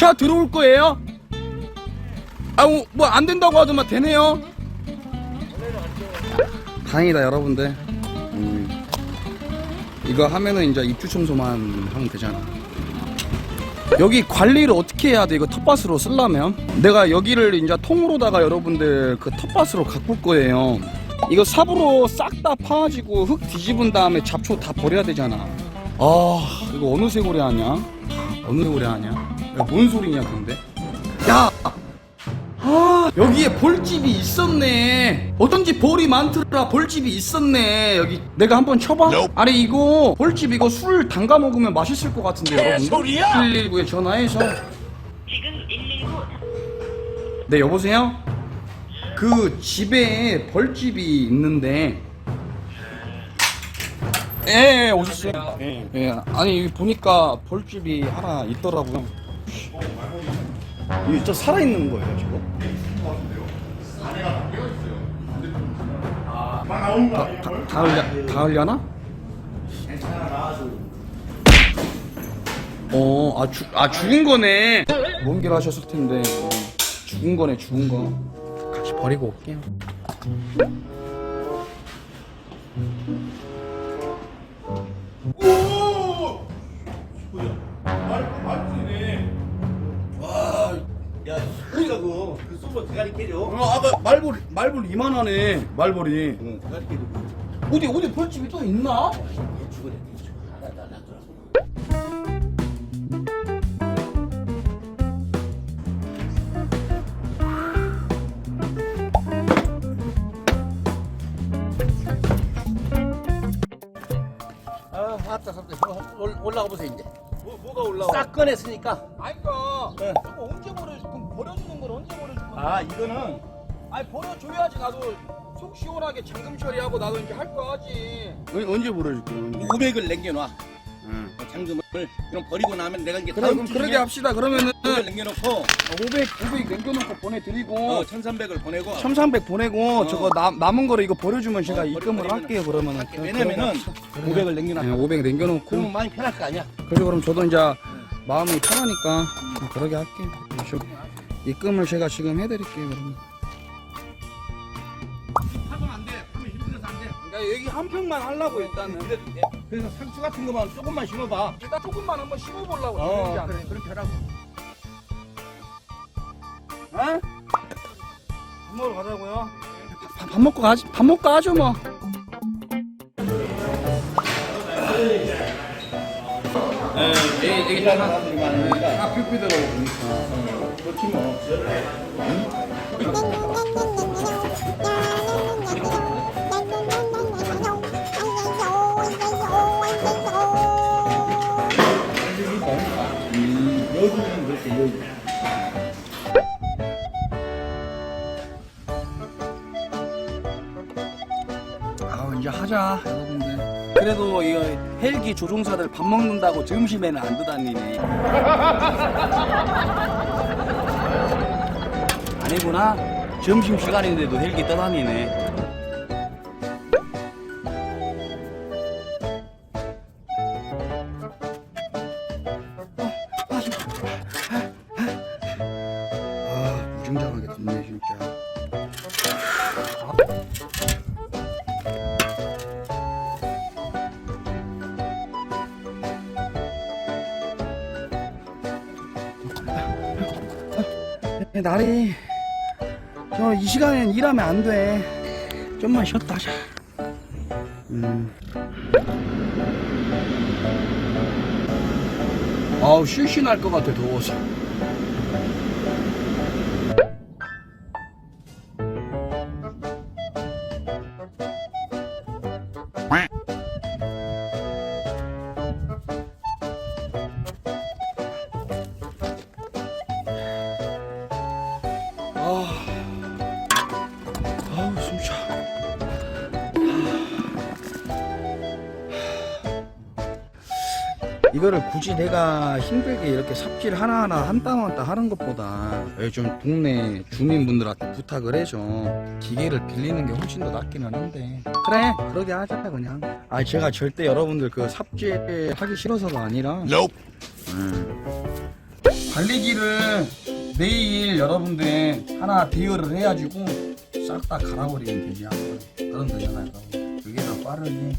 차 들어올 거예요? 아뭐 안 된다고 하더만 되네요. 다행이다 여러분들. 음, 이거 하면은 이제 입주 청소만 하면 되잖아. 여기 관리를 어떻게 해야 돼? 이거 텃밭으로 쓰려면? 내가 여기를 이제 통으로다가 여러분들 그 텃밭으로 가꿀 거예요. 이거 삽으로 싹 다 파가지고 흙 뒤집은 다음에 잡초 다 버려야 되잖아. 아, 이거 어느 세골에 하냐? 어느 세골에 하냐? 야, 뭔 소리냐, 근데? 야! 아, 여기에 볼집이 있었네. 어쩐지 볼이 많더라. 볼집이 있었네. 여기 내가 한번 쳐봐. 아니 이거 볼집 이거 술 담가 먹으면 맛있을 것 같은데 여러분. 소리야? 119에 전화해서. 지금 119 네 여보세요. 그 집에 벌집이 있는데. 예, 예 오셨어요. 예, 예. 아니 여기 보니까 벌집이 하나 있더라고요. 이게 저 살아 있는 거예요 지금? 다, 다, 다, 흘려, 다 흘려나? 어, 아, 죽, 아, 죽은 거네. 먼길 하셨을 텐데. 어, 죽은 거네, 죽은 거. 같이 버리고 올게요. 야, 그, 그 쏘면 대가리 깨져. 어, 아까 말벌, 말벌 이만하네, 말벌이. 응, 대가리 깨져. 어디, 어디 벌집이 또 있나? 하나, 하나. 아, 왔다, 왔다. 올- 올라가 보세요, 이제. 뭐, 뭐가 올라와? 싹 꺼냈으니까. 아니까, 네. 저거 언제 아, 이거는 아니, 버려줘야지, 나도 속 시원하게 잠금 처리하고 나도 이제 할 거 하지. 언제 버려줄 거야? 500을 남겨놔. 응. 어, 잠금을. 그럼 버리고 나면 내가 이제 그래, 다음 그럼 주중에 그러게 합시다. 그러면은 500 남겨놓고 500, 500 남겨놓고 보내드리고, 어, 1300을 보내고 1300 보내고, 어. 저거 남, 남은 거를 이거 버려주면 제가 어, 입금을 버리면은- 할게요, 그러면은. 할게. 왜냐면은 500을 남겨놨다. 네, 500 남겨놓고. 그러면 많이 편할 거 아니야. 그래서 그럼 저도 이제 마음이 편하니까 그러게 할게 요. 저 입금을 제가 지금 해드릴게요, 그러면. 하면 안 돼. 하면 힘들어서 안 돼. 그러니까 여기 한 평만 하려고 일단은. 그래서 상추 같은 거만 조금만 심어봐. 일단 조금만 한번 심어보려고. 어, 그래, 그렇게 하라고. 어? 밥 먹으러 가자고요. 밥, 밥 먹고 가지. 밥 먹고 하죠 뭐. 네, 여기 다 사람들이 많으니까. 다 삐삐더라고 보니까. 그렇지 뭐. 여주는 그렇게 여주. 아 이제 하자 여러분들. 그래도 이거 헬기 조종사들 밥 먹는다고 점심에는 안 드다니네. 아니구나. 점심 시간인데도 헬기 떠다니네. 날이 저이 시간엔 일하면 안 돼. 좀만 쉬었다 하자. 음. 아우 실신할 것 같아 더워서. 이거를 굳이 내가 힘들게 이렇게 삽질 하나하나 한 땀 한 땀 하는 것보다 좀 동네 주민분들한테 부탁을 해서 기계를 빌리는 게 훨씬 더 낫기는 한데. 그래 그러게 하자 그냥. 아 제가 절대 여러분들 그 삽질 하기 싫어서가 아니라. 음. 관리기를 내일 여러분들 하나 대여를 해가지고 싹 다 갈아버리면 되지 그런 거잖아요. 그게 더 빠르지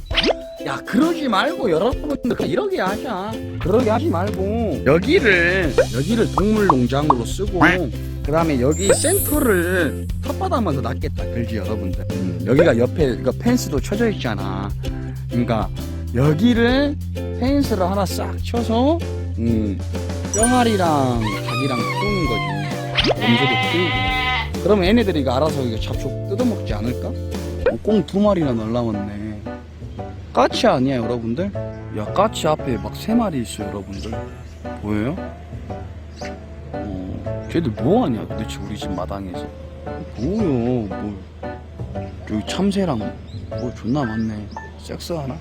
야 그러지 말고 여러분들 그냥 이러게 하자. 그러게 하지 말고. 여기를 여기를 동물농장으로 쓰고 그 다음에 여기 센터를 텃밭하면 더 낫겠다. 그지 여러분들? 음, 여기가 옆에 이거 펜스도 쳐져 있잖아. 그러니까 여기를 펜스를 하나 싹 쳐서 음, 뿅아리랑 닭이랑 키우는 거지. 염소도 키우고. 그러면 얘네들이 알아서 이거 잡초 뜯어먹지 않을까? 어, 꽁두 마리나 날라왔네 까치 아니야 여러분들? 야 까치 앞에 막 세 마리 있어 여러분들 보여요? 어, 쟤들 뭐하냐 도대체 우리 집 마당에서 뭐요 뭐 여기 참새랑 뭐 존나 많네 섹스하나?